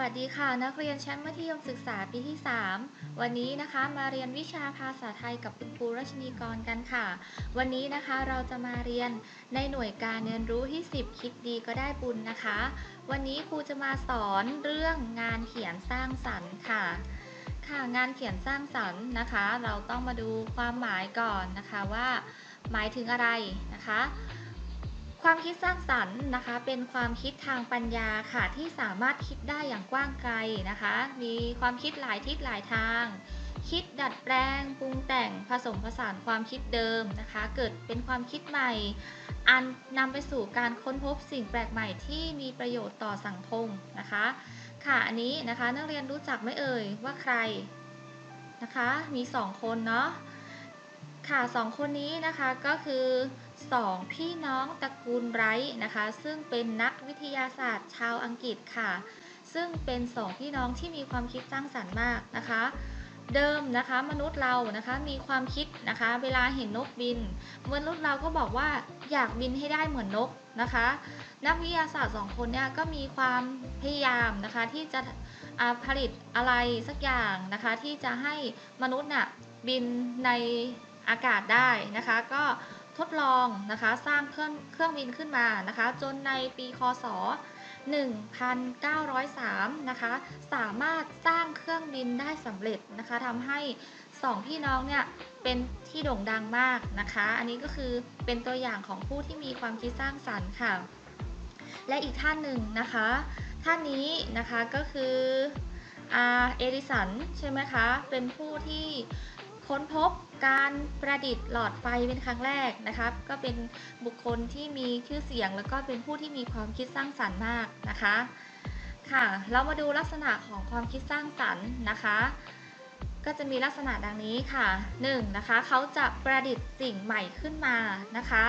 วัสดีค่ะ นักเรียนชั้นมัธยมศึกษาปีที่ 3 วันนี้นะคะมาเรียนวิชาภาษาไทยกับคุณครูรัชนีกรกันค่ะ วันนี้นะคะเราจะมาเรียนในหน่วยการเรียนรู้ที่ 10 คิดดีก็ได้บุญนะคะ วันนี้ครูจะมาสอนเรื่องงานเขียนสร้างสรรค์ค่ะ ค่ะงานเขียนสร้างสรรค์นะคะ เราต้องมาดูความหมายก่อนนะคะว่า หมายถึงอะไรนะคะ ความคิดสร้างสรรค์นะคะ เป็นความคิดทางปัญญาค่ะที่สามารถคิดได้อย่างกว้างไกลนะคะ มีความคิดหลายทิศหลายทาง คิดดัดแปลงปรุงแต่งผสมผสานความคิดเดิมนะคะ เกิดเป็นความคิดใหม่ อันนำไปสู่การค้นพบสิ่งแปลกใหม่ที่มีประโยชน์ต่อสังคมนะคะ ค่ะอันนี้นะคะนักเรียนรู้จักไหมเอ่ยว่าใครนะคะ มีสองคนเนาะค่ะสองคนนี้นะคะก็คือ สองพี่น้องตระกูลไรท์นะคะ ซึ่งเป็นนักวิทยาศาสตร์ชาวอังกฤษค่ะ ซึ่งเป็นสองพี่น้องที่มีความคิดสร้างสรรค์มากนะคะ เดิมนะคะ มนุษย์เรานะคะมีความคิดนะคะ เวลาเห็นนกบินมนุษย์เราก็บอกว่าอยากบินให้ได้เหมือนนกนะคะ นักวิทยาศาสตร์สองคนเนี่ยก็มีความพยายามนะคะที่จะผลิตอะไรสักอย่างนะคะ ที่จะให้มนุษย์น่ะบินในอากาศได้นะคะ ก็ ทดลองนะคะสร้างเครื่องเครื่องบินขึ้นมานะคะ จนในปีคศ 1903 นะคะ สามารถสร้างเครื่องบินได้สำเร็จนะคะทำให้สองพี่น้องเนี่ยเป็นที่โด่งดังมากนะคะ อันนี้ก็คือเป็นตัวอย่างของผู้ที่มีความคิดสร้างสรรค์ค่ะ และอีกท่านหนึ่งนะคะ ท่านนี้นะคะก็คืออาเอดิสันใช่ไหมคะ เป็นผู้ที่ ค้นพบการประดิษฐ์หลอดไฟเป็นครั้งแรกนะครับ ก็เป็นบุคคลที่มีชื่อเสียง แล้วก็เป็นผู้ที่มีความคิดสร้างสรรค์มากนะคะ ค่ะ เรามาดูลักษณะของความคิดสร้างสรรค์นะคะ ก็จะมีลักษณะดังนี้ค่ะ 1. นะคะเขาจะประดิษฐ์สิ่งใหม่ขึ้นมานะคะ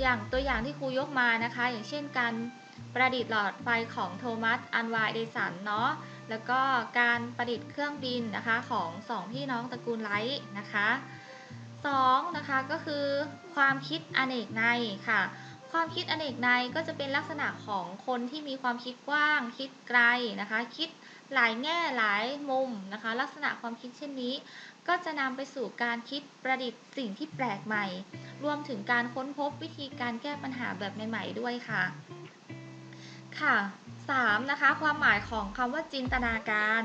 อย่างตัวอย่างที่ครูยกมานะคะ อย่างเช่นการประดิษฐ์หลอดไฟของโทมัส อันวาเอดิสันเนาะ แล้วก็การประดิษฐ์เครื่องบินนะคะของสองพี่น้องตระกูลไลท์นะคะ2นะคะก็คือความคิดอเนกในค่ะ ความคิดอเนกในก็จะเป็นลักษณะของคนที่มีความคิดกว้าง คิดไกลนะคะ คิดหลายแง่หลายมุมนะคะ ลักษณะความคิดเช่นนี้ ก็จะนำไปสู่การคิดประดิษฐ์สิ่งที่แปลกใหม่ รวมถึงการค้นพบวิธีการแก้ปัญหาแบบใหม่ ๆ ด้วยค่ะ ค่ะ 3. นะคะความหมายของคำว่าจินตนาการ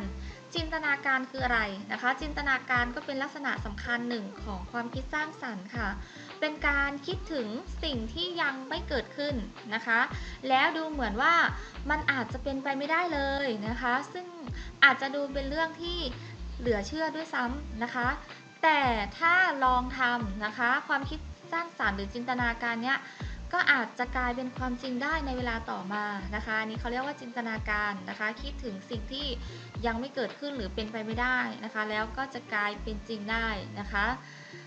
จินตนาการคืออะไรนะคะ จินตนาการก็เป็นลักษณะสำคัญหนึ่งของความคิดสร้างสรรค์ค่ะ เป็นการคิดถึงสิ่งที่ยังไม่เกิดขึ้นนะคะ แล้วดูเหมือนว่ามันอาจจะเป็นไปไม่ได้เลยนะคะ ซึ่งอาจจะดูเป็นเรื่องที่เหลือเชื่อด้วยซ้ำนะคะ แต่ถ้าลองทำนะคะ ความคิดสร้างสรรค์หรือจินตนาการเนี้ย ก็อาจจะกลายเป็นความจริงได้ในเวลาต่อมานะคะอันนี้เขาเรียกว่าจินตนาการนะคะ คิดถึงสิ่งที่ยังไม่เกิดขึ้นหรือเป็นไปไม่ได้นะคะ แล้วก็จะกลายเป็นจริงได้นะคะ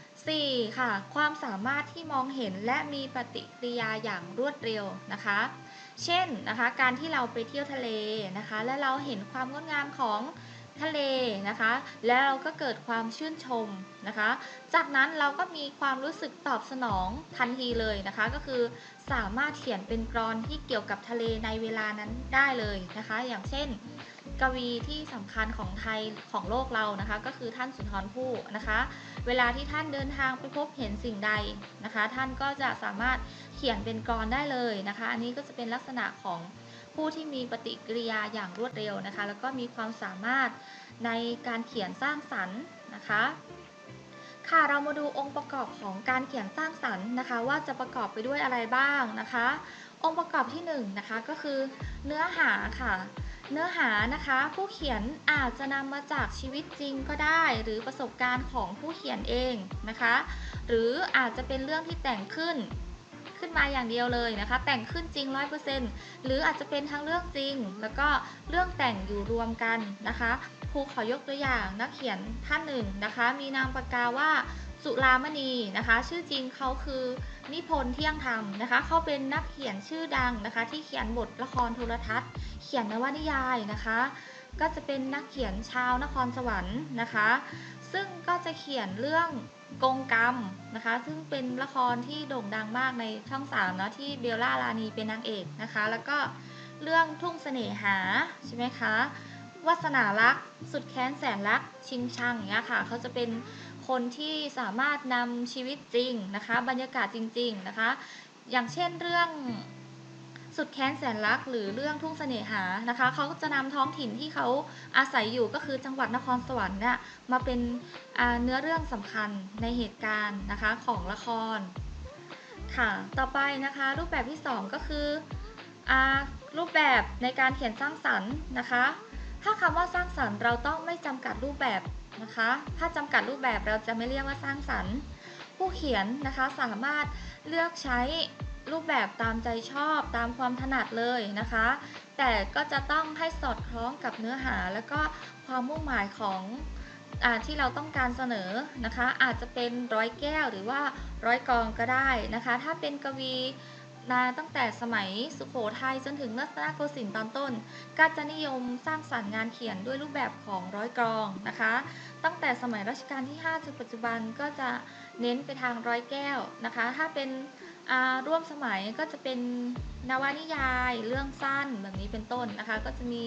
4. ค่ะ ความสามารถที่มองเห็นและมีปฏิกิริยาอย่างรวดเร็วนะคะ เช่นนะคะ การที่เราไปเที่ยวทะเลนะคะ และเราเห็นความงดงามของ ทะเลนะคะ แล้วเราก็เกิดความชื่นชมนะคะ จากนั้นเราก็มีความรู้สึกตอบสนองทันทีเลยนะคะ ก็คือสามารถเขียนเป็นกรอนที่เกี่ยวกับทะเลในเวลานั้นได้เลยนะคะ อย่างเช่น กวีที่สำคัญของไทยของโลกเรานะคะ ก็คือท่านสุนทรภู่นะคะ เวลาที่ท่านเดินทางไปพบเห็นสิ่งใดนะคะ ท่านก็จะสามารถเขียนเป็นกรอนได้เลยนะคะ อันนี้ก็จะเป็นลักษณะของ ผู้ที่มีปฏิกิริยาอย่างรวดเร็วนะคะ แล้วก็มีความสามารถในการเขียนสร้างสรรค์นะคะ ค่ะเรามาดูองค์ประกอบของการเขียนสร้างสรรค์นะคะ ว่าจะประกอบไปด้วยอะไรบ้างนะคะ องค์ประกอบที่1นงนะคะก็คือเนื้อหาค่ะเนื้อหานะคะผู้เขียนอาจจะนำมาจากชีวิตจริงก็ได้ หรือประสบการณ์ของผู้เขียนเองนะคะ หรืออาจจะเป็นเรื่องที่แต่งขึ้น ขึ้นมาอย่างเดียวเลยนะคะ แต่งขึ้นจริง 100%หรืออาจจะเป็นทั้งเรื่องจริง แล้วก็เรื่องแต่งอยู่รวมกันนะคะครูขอยกตัวอย่างนักเขียนท่านหนึ่งนะคะ มีนามปากกาว่าสุรามณีนะคะ ชื่อจริงเขาคือนิพนธ์เที่ยงธรรมนะคะเขาเป็นนักเขียนชื่อดังนะคะ ที่เขียนบทละครโทรทัศน์ เขียนนวนิยายนะคะ ก็จะเป็นนักเขียนชาวนครสวรรค์นะคะ ซึ่งก็จะเขียนเรื่อง กงกรรมนะคะ ซึ่งเป็นละครที่โด่งดังมากในช่องสามนะที่เบลล่าลานีเป็นนางเอกนะคะ แล้วก็เรื่องทุ่งเสน่หาใช่ไหมคะวาสนารัก สุดแค้นแสนรัก ชิงชังอย่างเงี้ยค่ะเขาจะเป็นคนที่สามารถนำชีวิตจริงนะคะ บรรยากาศจริง ๆนะคะ อย่างเช่นเรื่อง สุดแค้นแสนรักหรือเรื่องทุ่งเสน่หานะคะเขาจะนำท้องถิ่นที่เขาอาศัยอยู่ก็คือจังหวัดนครสวรรค์เนี่ยมาเป็นเนื้อเรื่องสำคัญในเหตุการณ์นะคะของละครค่ะต่อไปนะคะรูปแบบที่ 2 ก็คืออรูปแบบในการเขียนสร้างสรรค์นะคะ ถ้าคำว่าสร้างสรรค์เราต้องไม่จำกัดรูปแบบนะคะ ถ้าจำกัดรูปแบบเราจะไม่เรียกว่าสร้างสรรค์ ผู้เขียนนะคะสามารถเลือกใช้ รูปแบบตามใจชอบตามความถนัดเลยนะคะ แต่ก็จะต้องให้สอดคล้องกับเนื้อหา และก็ความมุ่งหมายของอาที่เราต้องการเสนอนะคะ อาจจะเป็นร้อยแก้วหรือว่าร้อยกองก็ได้นะคะ ถ้าเป็นกวีมาตั้งแต่สมัยสุโขทัยจนถึงรัตนโกสินทร์ตอนต้น ก็จะนิยมสร้างสรรค์งานเขียนด้วยรูปแบบของร้อยกรองนะคะ ตั้งแต่สมัยรัชกาลที่5จนปัจจุบันก็จะเน้นไปทางร้อยแก้วนะคะ ถ้าเป็น ร่วมสมัยก็จะเป็นนวนิยายเรื่องสั้นแบบนี้เป็นต้นนะคะ ก็จะมี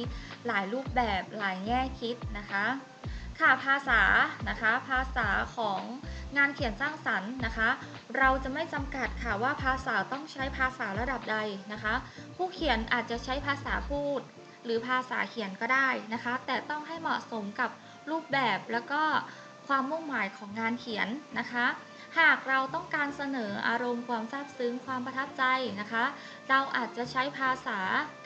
หลายรูปแบบหลายแง่คิดนะคะค่ะภาษานะคะ ภาษาของงานเขียนสร้างสรรค์นะคะ เราจะไม่จำกัดค่ะว่าภาษาต้องใช้ภาษาระดับใดนะคะ ผู้เขียนอาจจะใช้ภาษาพูด หรือภาษาเขียนก็ได้นะคะ แต่ต้องให้เหมาะสมกับรูปแบบแล้วก็ความมุ่งหมายของงานเขียนนะคะ หากเราต้องการเสนออารมณ์ความซาบซึ้งความประทับใจนะคะ เราอาจจะใช้ภาษา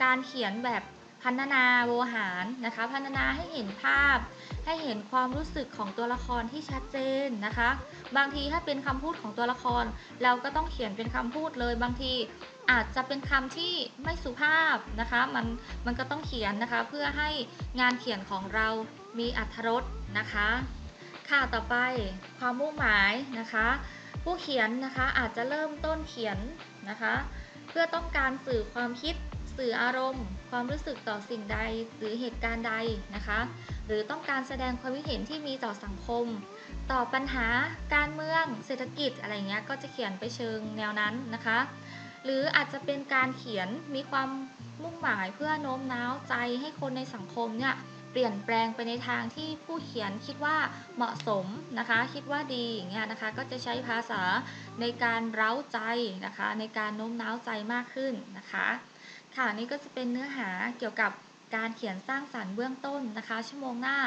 การเขียนแบบพันนาโวหารนะคะ พันนาให้เห็นภาพ ให้เห็นความรู้สึกของตัวละครที่ชัดเจนนะคะ บางทีถ้าเป็นคำพูดของตัวละคร เราก็ต้องเขียนเป็นคำพูดเลย บางทีอาจจะเป็นคำที่ไม่สุภาพนะคะ มันมันก็ต้องเขียนนะคะ เพื่อให้งานเขียนของเรามีอรรถรสนะคะ ค่ะต่อไปความมุ่งหมายนะคะ ผู้เขียนนะคะอาจจะเริ่มต้นเขียนนะคะ เพื่อต้องการสื่อความคิด สื่ออารมณ์ ความรู้สึกต่อสิ่งใดหรือเหตุการณ์ใดนะคะ หรือต้องการแสดงความคิดเห็นที่มีต่อสังคม ต่อปัญหาการเมืองเศรษฐกิจอะไรเงี้ยก็จะเขียนไปเชิงแนวนั้นนะคะ หรืออาจจะเป็นการเขียนมีความมุ่งหมายเพื่อโน้มน้าวใจให้คนในสังคมเนี่ย เปลี่ยนแปลงไปในทางที่ผู้เขียนคิดว่าเหมาะสมนะคะ คิดว่าดีอย่างเงี้ยนะคะ ก็จะใช้ภาษาในการเร้าใจนะคะ ในการโน้มน้าวใจมากขึ้นนะคะค่ะนี่ก็จะเป็นเนื้อหาเกี่ยวกับการเขียนสร้างสรรค์เบื้องต้นนะคะ ชั่วโมงหน้า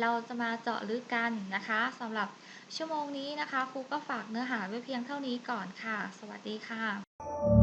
เราจะมาเจาะลึกกันนะคะสำหรับชั่วโมงนี้นะคะครูก็ฝากเนื้อหาไว้เพียงเท่านี้ก่อนค่ะ สวัสดีค่ะ